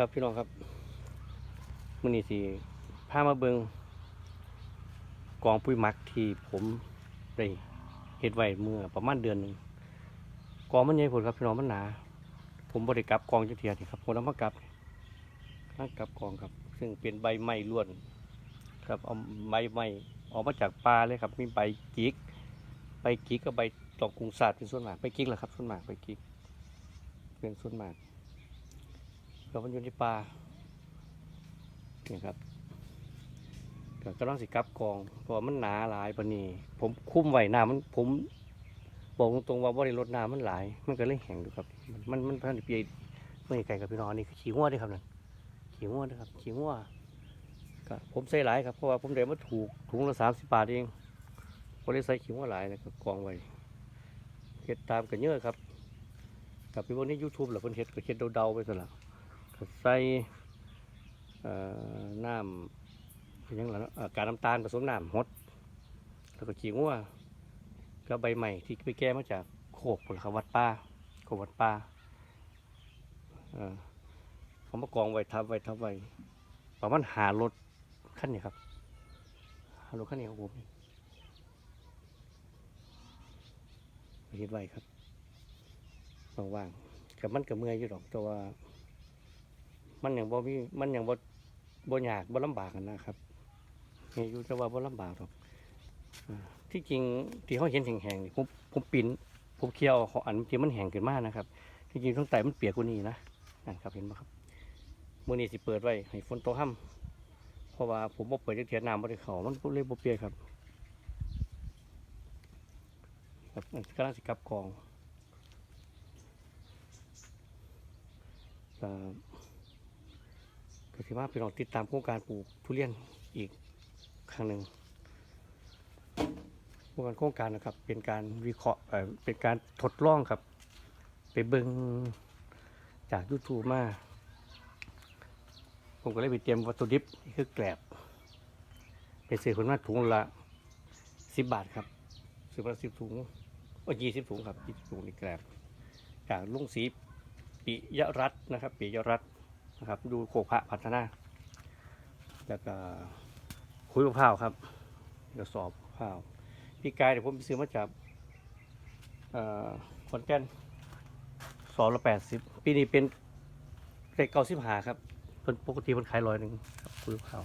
ครับพี่น้องครับมื้อนี้สิพามาเบิงกองปุ๋ยหมักที่ผมได้เฮ็ดไว้เมื่อประมาณเดือนหนึ่งกองมันใหญ่ผลครับพี่น้องมันหนา ผมบริกลับกองจักเทียนี่ครับผมเอามากลับมากลับกองครับ ซึ่งเป็นใบไม้ล้วน ครับเอาใบไม้ออกมาจากป่าเลยครับมีใบจิกใบจิกกับใบตอกกุงศาสตร์เป็นส่วนมากใบจิกแหละครับส่วนมากใบจิกเป็นส่วนมาก ก็มันอยู่ในป่าเนี่ยครับก็กำลังสิกับกองเพราะมันหนาหลายปนีผมคุ้มไหวน้ำมันผมบอกตรงๆว่าบ่ได้ลดน้ำมันหลาย มันก็เลยแห้งอยู่ครับ มันมันพันเปียไม่ไกลกับพี่น้องนี่ขี้งัวด้วยครับนั่นขี้งัวเด้อครับขี้งัวก็ผมใส่หลายครับเพราะว่าผมได้มาถูกถุงละสามสิบบาทเองผมเลยใส่ขี้งัวหลายนะครับกองไว้เฮ็ดตามกันเยอะครับกับพี่พวกนี้ยูทูบหรือคนเฮ็ดก็เฮ็ดเดาๆไปซะละก็ ใส่น้ำยังไงเอ่อการน้ำตาลผสมน้ำฮดแล้วก็ขี้งัวก็ใบใหม่ที่ไปแก้มาจากโคกผลขวัดป้าโควัดป้าเขามากองไว้ทับไว้ทับไว้ประมาณหารถขั้นนี้ครับหารถขั้นนี้ของผมไปเฮ็ดไว้ครับว่างๆกับมันกับเมื่อยอยู่ดอกแต่ว่า มันอย่างบ่มีมันอย่างบ่บ่ยากบ่ลำบากอะนะครับนี่อยู่แต่ว่าบ่ลำบากหรอกที่จริงที่เขาเห็นแห้งๆนี่ผมผมปิ่นผมเคี่ยวเขาอันที่มันแห้งขึ้นมานะครับ ที่จริงท้องไตมันเปียกกว่านี้นะนั่นครับเห็นไหมครับมื้อนี้สิเปิดไว้ให้ฝนตกห่ำเพราะว่าผมบ่เปิดจักเทียนน้ำบ่ได้เขามันเลยบ่เปียกครับครับอันกำลังสิกลับกองอ่า ถือว่าพี่น้องติดตามโครงการปลูกทุเรียนอีกครั้งหนึ่งโครงการโครงการนะครับ เป็นการวิเคราะห์เป็นการทดลองครับ ไปเบิ่งจากยูทูบมา ผมก็เลยไปเตรียมวัตถุดิบนี่คือแกลบ ไปซื้อคนมาถุงละสิบบาทครับซื้อมาสิบถุงโอ้ยี่สิบถุงครับยี่สิบถุงนี่แกลบจากลุงศรีปิยรัตน์นะครับปิยรัตน์ นะครับดูโขกพระพัฒนา แล้วก็คุยมะพร้าวครับกระสอบมะพร้าวพี่กายเดี๋ยวผมไปซื้อมาจากขอนแก่นสอบละแปดสิบปีนี้เป็นเด็กเก้าสิบหาครับเพิ่นปกติเพิ่นขายร้อยหนึ่งค,คุยมะพร้าว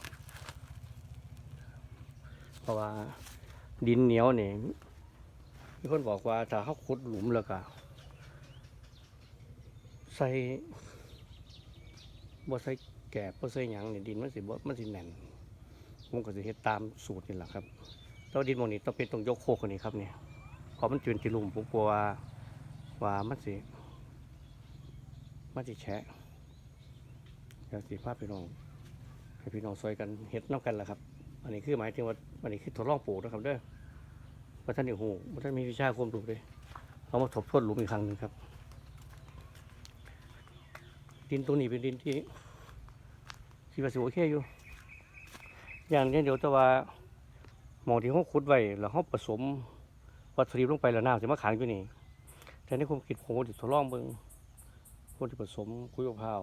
เพราะว่าดินเหนียวเนี่ยมีคนบอกว่าถ้าเขาขุดหลุมแล้วก็ใส่ บ่ใส่แกบบ่ใส่หยังนี่ดินมันสิบ่มันสิแน่นผมก็สิเฮ็ดตามสูตรนี่แหละครับแต่ว่าดินหมองนี้ต้องเป็นต้องยกโคกกว่านี้ครับเนี่ยเพราะมันจืนที่ลุ่มผมกลัวว่ามันสิมันสิแฉะเดี๋ยวสิพาพพี่น้องให้พี่น้องซอยกันเฮ็ดน้ำกันล่ะครับ อันนี้คือหมายถึงว่าอันนี้คือทดลองปลูกนะครับเด้อว่าท่านนี่ฮู้ว่าท่านมีวิชาความรู้เลยเอามาทบทวนหลุมอีกครั้งหนึ่งครับ ดินตรงนี้เป็นดินที่ที่ว่าสิโอเคอยู่ อย่างนี้เดี๋ยวแต่ว่าหมองที่เขาขุดไว้แล้วเขาผสมวัตถุดิบลงไปแล้วน้ำจะมาขังอยู่นี่ แต่ในความคิดผมจะทดลองเบิ่งผมจะผสมคุยมะพร้าว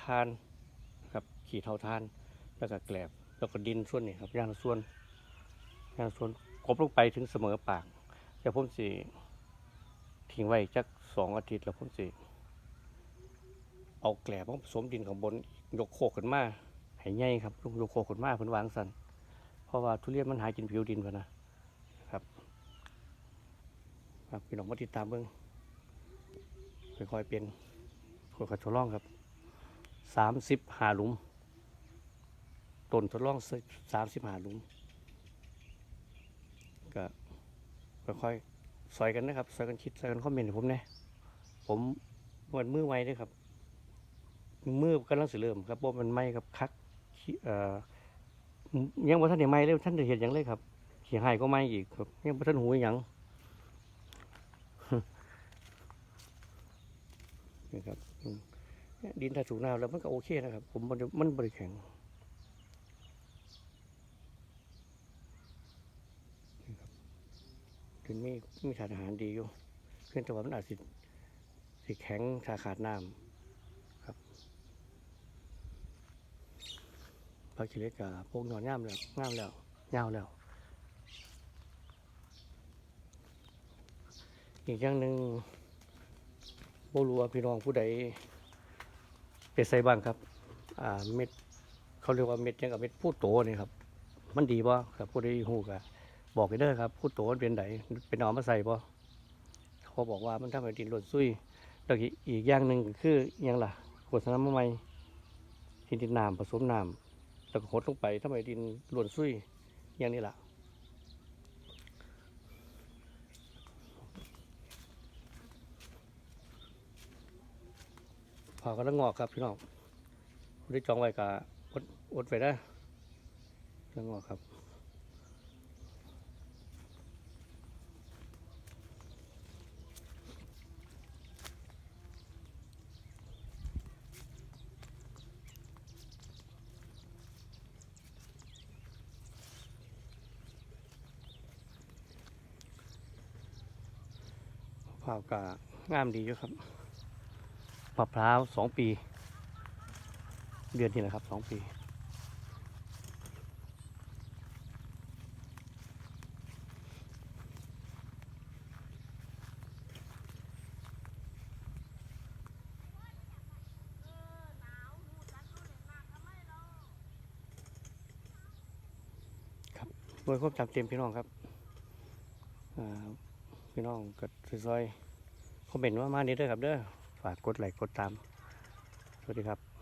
ทานครับขี่เท่าทาน แล้วก็แกลบแล้วก็ดินส่วนนี้ครับย่างส่วนย่างส่วนกบลงไปถึงเสมอปากแต่ผมสิทิ้งไว้จักสองอาทิตย์แล้วผมสิ เอาแกลบผสมดินข้างบนยกโคกขึ้นมาให้ใหญ่ครับยกโคกขึ้นมาเพิ่นวางสันเพราะว่าทุเรียนมันหากินผิวดินพะนะครับครับพี่น้องมาติดตามเบิ่งค่อยๆเปลี่ยนค่อยๆทดลองครับสามสิบหาหลุมต้นทดลองสามสิบหาหลุมก็ค่อยๆซอยกันนะครับซอยกันคิดซอยกันคอมเมนต์ให้ผมเนี่ยผมวันมือไว้ด้วยครับ มือกำลังสิเริ่มครับบ่มันไหม้ครับคักเอ่อยังบ่ทันได้ไหม้เลยท่านได้เห็นหยังเลยครับขี้หายก็ไหม้อีกครับ ยังบ่ทันหูหยังนี่ครับดินถ้าสูงน้ำแล้วมันก็โอเคนะครับ ผมมันมันบริแข็งนี่นมีมีสารอาหารดีอยู่เพียงแต่ว่ามันอาจสิสิแข็งถ้าขาดน้ำ ผักขี้เล็กกับพวกหนอนงามแล้วงามแล้วยาวแล้วอีกอย่างหนึ่งบ่รู้ว่าพี่น้องผู้ใดไปใส่บ้างครับ อ่าเม็ดเขาเรียกว่าเม็ดยังกับเม็ดพูดโตนี่ครับ มันดีป่ะครับผู้ใดฮู้ก็บอกกันเด้อครับพูดโตมันเป็นไดเป็นเอามาใส่ป่ะเขาบอกว่ามันทำให้ดินหล่นซุยแล้วอีกอย่างหนึ่งก็คืออยังล่ะโฆษณามาใหม่ที่ดินน้ำผสมน้ำ แล้วก็หดลงไปทำไมดินหล่นซุยอย่างนี้ล่ะผ่ากำลังงอกครับพี่น้องได้จองไว้กับอดอดไปได้กำลังงอกครับ ผ่าวกางามดีอยู่ครับมะพร้าวสองปี เดือนนี้แหละครับสองปีโดยควบจำเต็มพี่น้องครับอ่า พี่น้องก็ซอยคอมเมนต์ว่ามาเด้อครับเด้อฝากกดไลค์กดตาม สวัสดีครับ